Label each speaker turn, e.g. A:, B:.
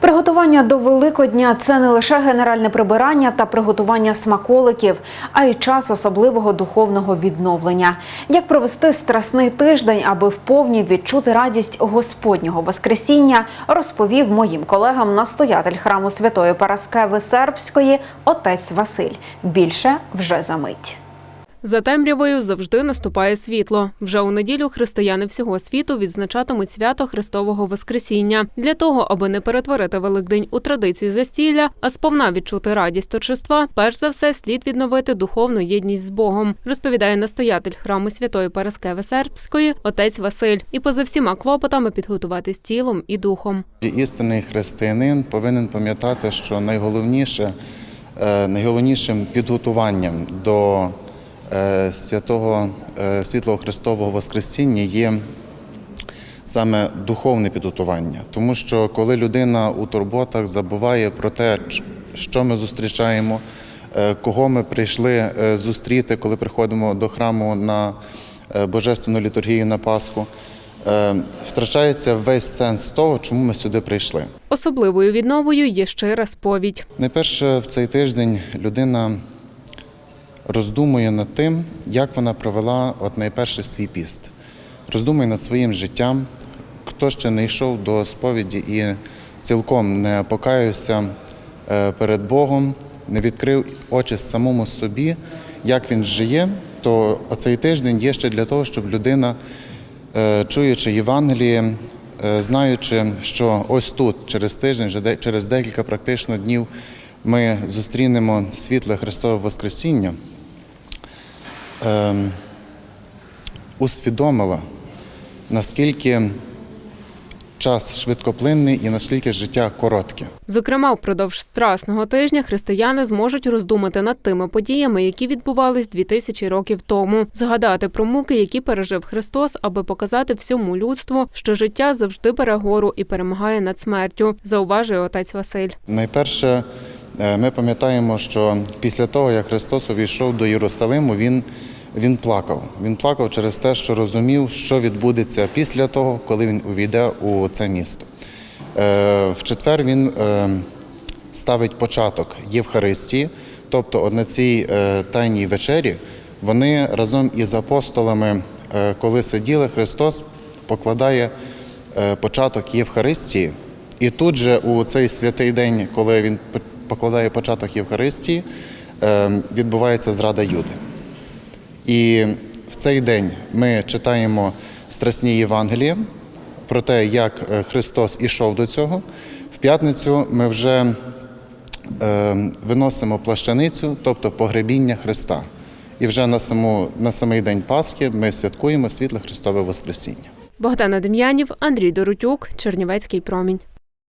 A: Приготування до Великодня це не лише генеральне прибирання та приготування смаколиків, а й час особливого духовного відновлення. Як провести страсний тиждень, аби вповні відчути радість Господнього Воскресіння, розповів моїм колегам настоятель храму Святої Параскеви Сербської отець Василь. Більше вже за мить.
B: За темрявою завжди наступає світло. Вже у неділю християни всього світу відзначатимуть свято Христового Воскресіння. Для того, аби не перетворити Великдень у традицію застілля, а сповна відчути радість торжества, перш за все слід відновити духовну єдність з Богом, розповідає настоятель храму Святої Параскеви Сербської отець Василь. І поза всіма клопотами підготуватись тілом і духом.
C: Істинний християнин повинен пам'ятати, що найголовніше, е, найголовнішим підготуванням до святого е, світлого Христового Воскресіння є саме духовне підготування. Тому що коли людина у турботах забуває про те, що ми зустрічаємо, е, кого ми прийшли е, зустріти, коли приходимо до храму на е, божественну літургію на Пасху, е, втрачається весь сенс того, чому ми сюди прийшли.
B: Особливою відновою є щира сповідь.
C: Найперше в цей тиждень людина роздумує над тим, як вона провела от найперше свій піст. Роздумує над своїм життям, хто ще не йшов до сповіді і цілком не покаявся е, перед Богом, не відкрив очі самому собі, як він жиє, то оцей тиждень є ще для того, щоб людина, е, чуючи Євангеліє, е, знаючи, що ось тут, через тиждень, вже через декілька практично днів, ми зустрінемо світле Христове Воскресіння, ем, усвідомила, наскільки час швидкоплинний і наскільки життя коротке.
B: Зокрема, впродовж страсного тижня християни зможуть роздумати над тими подіями, які відбувались 2000 років тому, згадати про муки, які пережив Христос, аби показати всьому людству, що життя завжди бере гору і перемагає над смертю, зауважує отець Василь.
C: Найперше, е, ми пам'ятаємо, що після того, як Христос увійшов до Єрусалиму, Він, він плакав. Він плакав через те, що розумів, що відбудеться після того, коли він увійде у це місто. Е, В четвер він е, ставить початок Євхаристії, тобто на цій е, тайній вечері вони разом із апостолами, коли сиділи, Христос покладає початок Євхаристії. І тут же у цей святий день, коли він покладає початок Євхаристії, відбувається зрада Юди. І в цей день ми читаємо страсні Євангелія про те, як е, Христос ішов до цього. В п'ятницю ми вже е, виносимо плащаницю, тобто погребіння Христа. І вже на, саму, на самий день Пасхи ми святкуємо світле Христове Воскресіння.
B: Богдана Дем'янів, Андрій Доротюк, Чернівецький промінь.